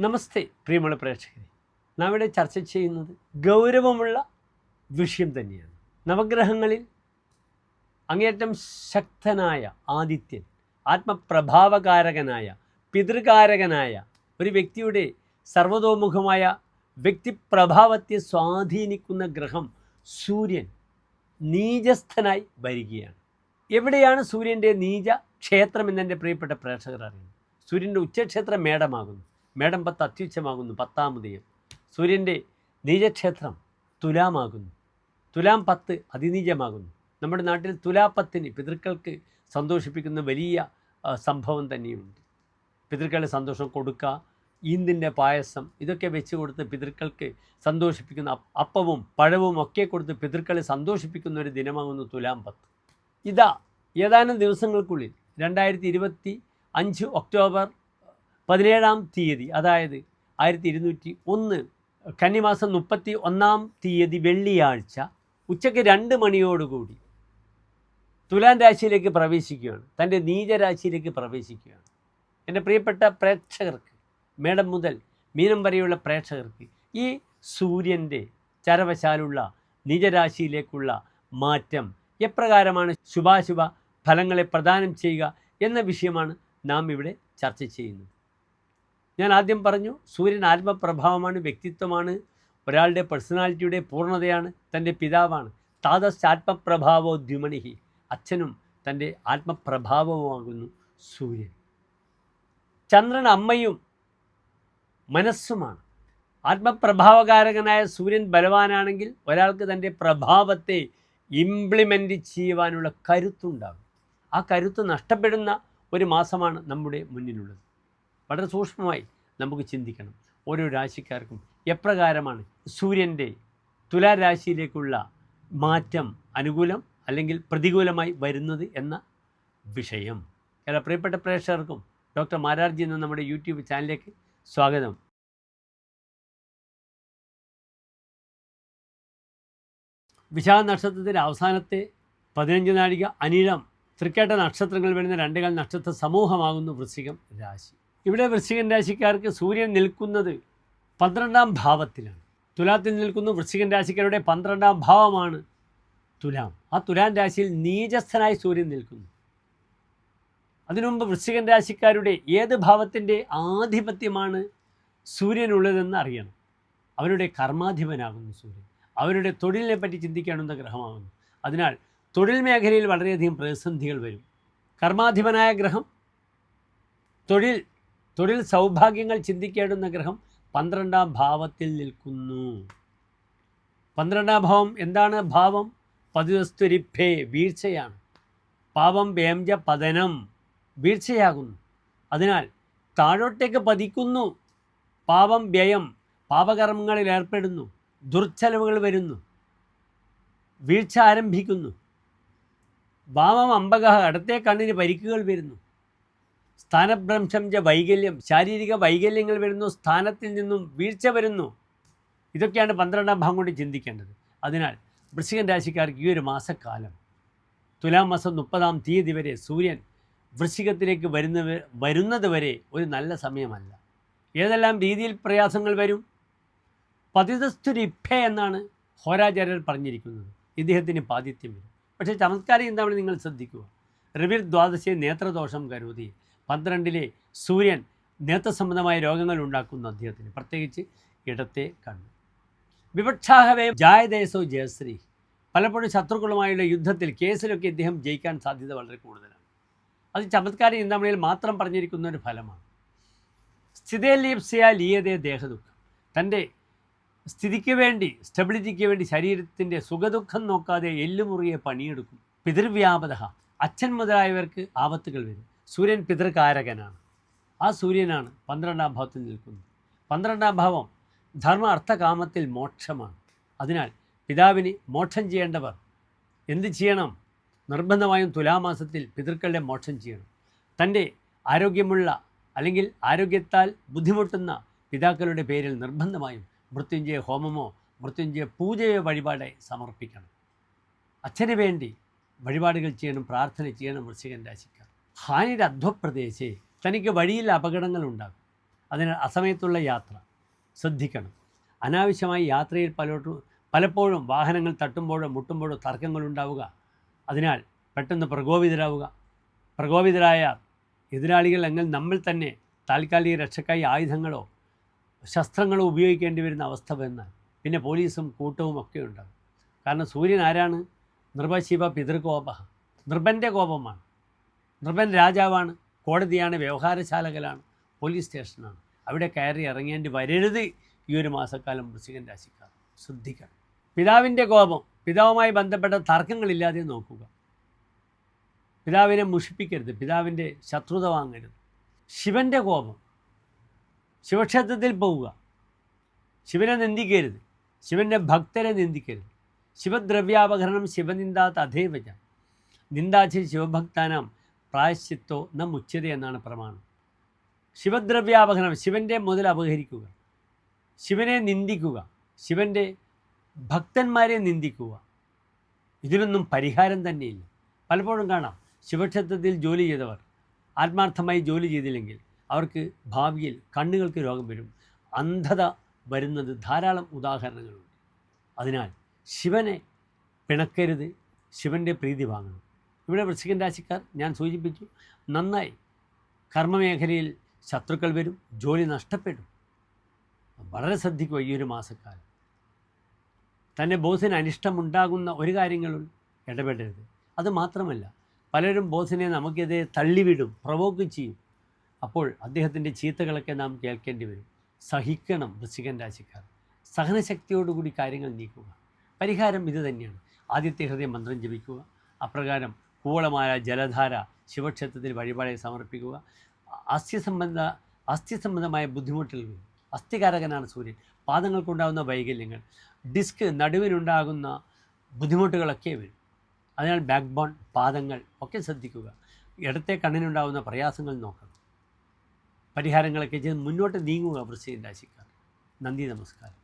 നമസ്തേ പ്രിയമുള്ള പ്രേക്ഷകരെ. നാം ഇവിടെ ചർച്ച ചെയ്യുന്നത് ഗൗരവമുള്ള വിഷയം തന്നെയാണ്. നവഗ്രഹങ്ങളിൽ അങ്ങേറ്റം ശക്തനായ ആദിത്യൻ ആത്മപ്രഭാവകാരകനായ പിതൃകാരകനായ ഒരു വ്യക്തിയുടെ സർവതോമുഖമായ വ്യക്തിപ്രഭാവത്തെ സ്വാധീനിക്കുന്ന ഗ്രഹം സൂര്യൻ നീചസ്ഥനായി വരികയാണ്. എവിടെയാണ് സൂര്യന്റെ നീച ക്ഷേത്രം എന്നെന്റെ പ്രിയപ്പെട്ട പ്രേക്ഷകർ അറിയുന്നത്? സൂര്യന്റെ ഉച്ചക്ഷേത്രം മേടമാകുന്നു. മേടം പത്ത് അത്യുച്ചമാകുന്നു ഉദയം. സൂര്യന്റെ നീചക്ഷേത്രം തുലാമാകുന്നു. തുലാം പത്ത് അതിനീചമാകുന്നു. നമ്മുടെ നാട്ടിൽ തുലാപ്പത്തിന് പിതൃക്കൾക്ക് സന്തോഷിപ്പിക്കുന്ന വലിയ സംഭവം തന്നെയുണ്ട്. പിതൃക്കളെ സന്തോഷം കൊടുക്കുക ഈന്തിന്റെ പായസം ഇതൊക്കെ വെച്ച് കൊടുത്ത് പിതൃക്കൾക്ക് സന്തോഷിപ്പിക്കുന്ന അപ്പവും പഴവും ഒക്കെ കൊടുത്ത് പിതൃക്കളെ സന്തോഷിപ്പിക്കുന്ന ഒരു ദിനമാകുന്നു തുലാം പത്ത്. ഇതാ ഏതാനും ദിവസങ്ങൾക്കുള്ളിൽ രണ്ടായിരത്തി ഇരുപത്തി അഞ്ച് ഒക്ടോബർ പതിനേഴാം തീയതി അതായത് ആയിരത്തി ഇരുന്നൂറ്റി ഒന്ന് കന്നിമാസം മുപ്പത്തി ഒന്നാം തീയതി വെള്ളിയാഴ്ച ഉച്ചയ്ക്ക് രണ്ട് മണിയോടുകൂടി തുലാം രാശിയിലേക്ക് പ്രവേശിക്കുകയാണ്. തന്റെ നീചരാശിയിലേക്ക് പ്രവേശിക്കുകയാണ്. എന്റെ പ്രിയപ്പെട്ട പ്രേക്ഷകർക്ക് മേഡം മുതൽ മീനം വരെയുള്ള പ്രേക്ഷകർക്ക് ഈ സൂര്യന്റെ ചരവശാലുള്ള നീചരാശിയിലേക്കുള്ള മാറ്റം എപ്രകാരമാണ്? ശുഭാശുഭ ഫലങ്ങളെ പ്രദാനം ചെയ്യുക എന്ന വിഷയമാണ് നാം ഇവിടെ ചർച്ച ചെയ്യുന്നത്. ഞാൻ ആദ്യം പറഞ്ഞു സൂര്യൻ ആത്മപ്രഭാവമാണ് വ്യക്തിത്വമാണ് ഒരാളുടെ പേഴ്സണാലിറ്റിയുടെ പൂർണതയാണ് തന്റെ പിതാവാണ്. താതസ് ആത്മപ്രഭാവോ ദ്യുമണിഹി അച്ഛനും തന്റെ ആത്മപ്രഭാവവുമാകുന്നു സൂര്യൻ. ചന്ദ്രൻ അമ്മയും മനസ്സുമാണ്. ആത്മപ്രഭാവകാരകനായ സൂര്യൻ ബലവാനാണെങ്കിൽ ഒരാൾക്ക് തന്റെ പ്രഭാവത്തെ ഇംപ്ലിമെന്റ് ചെയ്യുവാനുള്ള കരുത്തുണ്ടാകും. ആ കരുത്ത് നഷ്ടപ്പെടുന്ന ഒരു മാസമാണ് നമ്മുടെ മുന്നിലുള്ളത്. വളരെ സൂക്ഷ്മമായി നമുക്ക് ചിന്തിക്കണം. ഓരോ രാശിക്കാർക്കും എപ്രകാരമാണ് സൂര്യന്റെ തുലാരാശിയിലേക്കുള്ള മാറ്റം അനുകൂലം അല്ലെങ്കിൽ പ്രതികൂലമായി വരുന്നത് എന്ന വിഷയം. എല്ലാ പ്രിയപ്പെട്ട പ്രേക്ഷകർക്കും ഡോക്ടർ മാരാർജി എന്ന നമ്മുടെ യൂട്യൂബ് ചാനലിലേക്ക് സ്വാഗതം. വിശാഖ നക്ഷത്രത്തിന്റെ അവസാനത്തെ പതിനഞ്ച് നാഴിക അനിഴം തൃക്കേട്ട നക്ഷത്രങ്ങൾ വരുന്ന രണ്ടുകാൽ നക്ഷത്ര സമൂഹമാകുന്നു വൃശ്ചികം രാശി. ഇവിടെ വൃശ്ചികൻ രാശിക്കാർക്ക് സൂര്യൻ നിൽക്കുന്നത് പന്ത്രണ്ടാം ഭാവത്തിലാണ്. തുലാത്തിൽ നിൽക്കുന്ന വൃശ്ചികൻ രാശിക്കാരുടെ പന്ത്രണ്ടാം ഭാവമാണ് തുലാം. ആ തുലാം രാശിയിൽ നീചസ്ഥനായി സൂര്യൻ നിൽക്കുന്നു. അതിനുമുമ്പ് വൃശ്ചികൻ രാശിക്കാരുടെ ഏത് ഭാവത്തിന്റെ ആധിപത്യമാണ് സൂര്യനുള്ളതെന്ന് അറിയണം. അവരുടെ കർമാധിപനാകുന്നു സൂര്യൻ. അവരുടെ തൊഴിലിനെ പറ്റി ചിന്തിക്കാനുള്ള ഗ്രഹമാകുന്നു. അതിനാൽ തൊഴിൽ മേഖലയിൽ വളരെയധികം പ്രതിസന്ധികൾ വരും. കർമാധിപനായ ഗ്രഹം തൊഴിൽ തൊഴിൽ സൗഭാഗ്യങ്ങൾ ചിന്തിക്കേണ്ടുന്ന ഗ്രഹം പന്ത്രണ്ടാം ഭാവത്തിൽ നിൽക്കുന്നു. പന്ത്രണ്ടാം ഭാവം എന്താണ് ഭാവം? പതിവസ്തുരിഭേ വീഴ്ചയാണ്. പാപം വേംജ പതനം വീഴ്ചയാകുന്നു. അതിനാൽ താഴോട്ടേക്ക് പതിക്കുന്നു. പാവം വ്യയം പാപകർമ്മങ്ങളിൽ ഏർപ്പെടുന്നു. ദുർച്ചലവുകൾ വരുന്നു. വീഴ്ച ആരംഭിക്കുന്നു. വാമം അമ്പക അടുത്തേ കണ്ണിന് പരിക്കുകൾ വരുന്നു. സ്ഥാനഭ്രംശം ച വൈകല്യം ശാരീരിക വൈകല്യങ്ങൾ വരുന്നു സ്ഥാനത്തിൽ നിന്നും വീഴ്ച വരുന്നു. ഇതൊക്കെയാണ് പന്ത്രണ്ടാം ഭാഗം കൊണ്ട് ചിന്തിക്കേണ്ടത്. അതിനാൽ വൃശ്ചികൻ രാശിക്കാർക്ക് ഈ ഒരു മാസക്കാലം തുലാം മാസം മുപ്പതാം തീയതി വരെ സൂര്യൻ വൃശ്ചികത്തിലേക്ക് വരുന്നവ വരുന്നത് വരെ ഒരു നല്ല സമയമല്ല. ഏതെല്ലാം രീതിയിൽ പ്രയാസങ്ങൾ വരും? പതിതസ്തുരിഭ എന്നാണ് ഹോരാചാര്യർ പറഞ്ഞിരിക്കുന്നത്. ഇദ്ദേഹത്തിന് പാതിഥ്യം വരും. പക്ഷേ ചമത്കാരം എന്താണെന്ന് നിങ്ങൾ ശ്രദ്ധിക്കുക. റിവിർ ദ്വാദശി നേത്രദോഷം കരുതി. പന്ത്രണ്ടിലെ സൂര്യൻ നേത്രസംബന്ധമായ രോഗങ്ങൾ ഉണ്ടാക്കുന്നു അദ്ദേഹത്തിന് പ്രത്യേകിച്ച് ഇടത്തെ കണ്ണ്. വിപക്ഷാഹവേ ജായദേശോ ജയശ്രീ. പലപ്പോഴും ശത്രുക്കളുമായുള്ള യുദ്ധത്തിൽ കേസിലൊക്കെ ഇദ്ദേഹം ജയിക്കാൻ സാധ്യത വളരെ കൂടുതലാണ്. അത് ചമത്കാര ചിന്താമണിയിൽ മാത്രം പറഞ്ഞിരിക്കുന്ന ഒരു ഫലമാണ്. സ്ഥിതേലീപ്സിയ ലീയതേ ദേഹദുഃഖം. തന്റെ സ്ഥിതിക്ക് വേണ്ടി സ്റ്റെബിലിറ്റിക്ക് വേണ്ടി ശരീരത്തിന്റെ സുഖദുഃഖം നോക്കാതെ എല്ലുമുറിയെ പണിയെടുക്കും. പിതൃവ്യാപത അച്ഛൻ മുതലായവർക്ക് ആപത്തുകൾ വരും. സൂര്യൻ പിതൃകാരകനാണ്. ആ സൂര്യനാണ് പന്ത്രണ്ടാം ഭാവത്തിൽ നിൽക്കുന്നത്. പന്ത്രണ്ടാം ഭാവം ധർമ്മ അർത്ഥകാമത്തിൽ മോക്ഷമാണ്. അതിനാൽ പിതാവിന് മോക്ഷം ചെയ്യേണ്ടവർ എന്ത് ചെയ്യണം? നിർബന്ധമായും തുലാമാസത്തിൽ പിതൃക്കളുടെ മോക്ഷം ചെയ്യണം. തന്റെ ആരോഗ്യമുള്ള അല്ലെങ്കിൽ ആരോഗ്യത്താൽ ബുദ്ധിമുട്ടുന്ന പിതാക്കളുടെ പേരിൽ നിർബന്ധമായും മൃത്യുഞ്ജയ ഹോമമോ മൃത്യുഞ്ജയ പൂജയോ വഴിപാടായി സമർപ്പിക്കണം. അച്ഛന് വേണ്ടി വഴിപാടുകൾ ചെയ്യണം പ്രാർത്ഥന ചെയ്യണം വൃശ്ചികൻ രാശിക്കാർ ഹാനിയുടെ അധ്വപ്രദേശെ തനിക്ക് വഴിയിൽ അപകടങ്ങൾ ഉണ്ടാകും. അതിനാൽ അസമയത്തുള്ള യാത്ര ശ്രദ്ധിക്കണം. അനാവശ്യമായി യാത്രയിൽ പലോട്ടും പലപ്പോഴും വാഹനങ്ങൾ തട്ടുമ്പോഴോ മുട്ടുമ്പോഴോ തർക്കങ്ങളുണ്ടാവുക അതിനാൽ പെട്ടെന്ന് പ്രകോപിതരാവുക. പ്രകോപിതരായ എതിരാളികൾ എങ്കിൽ നമ്മൾ തന്നെ താൽക്കാലിക രക്ഷക്കായി ആയുധങ്ങളോ ശസ്ത്രങ്ങളോ ഉപയോഗിക്കേണ്ടി വരുന്ന അവസ്ഥ വന്നാൽ പിന്നെ പോലീസും കൂട്ടവും ഒക്കെ ഉണ്ടാകും. കാരണം സൂര്യൻ ആരാണ്? നൃപശിവ പിതൃകോപ. നിർബന്റെ കോപമാണ്. നൃപൻ രാജാവാണ് കോടതിയാണ് വ്യവഹാരശാലകളാണ് പോലീസ് സ്റ്റേഷനാണ് അവിടെ കയറി ഇറങ്ങേണ്ടി വരരുത് ഈ ഒരു മാസക്കാലം വൃശ്ചികൻ രാശിക്കാർ. ശ്രദ്ധിക്കണം. പിതാവിന്റെ കോപം പിതാവുമായി ബന്ധപ്പെട്ട തർക്കങ്ങളില്ലാതെ നോക്കുക. പിതാവിനെ മുഷിപ്പിക്കരുത് പിതാവിന്റെ ശത്രുത വാങ്ങരുത്. ശിവന്റെ കോപം ശിവക്ഷേത്രത്തിൽ പോവുക. ശിവനെ നിന്ദിക്കരുത് ശിവന്റെ ഭക്തരെ നിന്ദിക്കരുത്. ശിവദ്രവ്യാപകരണം ശിവനിന്ദാ തഥേവജ നിന്ദാച്ചി ശിവഭക്താനാം പ്രായശ്ചിത്തോ ന മുച്ചത എന്നാണ് പ്രമാണം. ശിവദ്രവ്യാപകരണം ശിവന്റെ മുതൽ അപഹരിക്കുക ശിവനെ നിന്ദിക്കുക ശിവന്റെ ഭക്തന്മാരെ നിന്ദിക്കുക ഇതിനൊന്നും പരിഹാരം തന്നെയില്ല. പലപ്പോഴും കാണാം ശിവക്ഷേത്രത്തിൽ ജോലി ചെയ്തവർ ആത്മാർത്ഥമായി ജോലി ചെയ്തില്ലെങ്കിൽ അവർക്ക് ഭാവിയിൽ കണ്ണുകൾക്ക് രോഗം വരും അന്ധത വരുന്നത് ധാരാളം ഉദാഹരണങ്ങളുണ്ട്. അതിനാൽ ശിവനെ പിണക്കരുത് ശിവന്റെ പ്രീതി വാങ്ങണം. ഇവിടെ വൃശ്ചികൻ രാശിക്കാർ ഞാൻ സൂചിപ്പിച്ചു നന്നായി കർമ്മമേഖലയിൽ ശത്രുക്കൾ വരും ജോലി നഷ്ടപ്പെടും. വളരെ ശ്രദ്ധിക്കുക ഈ ഒരു മാസക്കാലം. തന്റെ ബോസിന് അനിഷ്ടമുണ്ടാകുന്ന ഒരു കാര്യങ്ങളും ഇടപെടരുത്. അത് മാത്രമല്ല പലരും ബോസിനെ നമുക്കെതിരെ തള്ളിവിടും പ്രവോക്ക് ചെയ്യും. അപ്പോൾ അദ്ദേഹത്തിന്റെ ചീത്തകളൊക്കെ നാം കേൾക്കേണ്ടി വരും. സഹിക്കണം വൃശ്ചികൻ രാശിക്കാർ. സഹനശക്തിയോടുകൂടി കാര്യങ്ങൾ നീക്കുക. പരിഹാരം ഇത് തന്നെയാണ്. ആദ്യത്തെ ഹൃദയം മന്ത്രം ജപിക്കുക. അപ്രകാരം കൂളമായ ജലധാര ശിവക്ഷേത്രത്തിൽ വഴിപാടായി സമർപ്പിക്കുക. അസ്ഥ്യസംബന്ധ അസ്ഥ്യസംബന്ധമായ ബുദ്ധിമുട്ടുകൾ വരും അസ്ഥികാരകനാണ് സൂര്യൻ. പാദങ്ങൾക്കുണ്ടാകുന്ന വൈകല്യങ്ങൾ ഡിസ്ക് നടുവിനുണ്ടാകുന്ന ബുദ്ധിമുട്ടുകളൊക്കെ വരും. അതിനാൽ ബാക്ക് ബോൺ പാദങ്ങൾ ഒക്കെ ശ്രദ്ധിക്കുക. ഇടത്തെ കണ്ണിനുണ്ടാകുന്ന പ്രയാസങ്ങൾ നോക്കണം. പരിഹാരങ്ങളൊക്കെ ചെയ്ത് മുന്നോട്ട് നീങ്ങുക വൃശ്ചിക രാശിക്കാർ. നന്ദി നമസ്കാരം.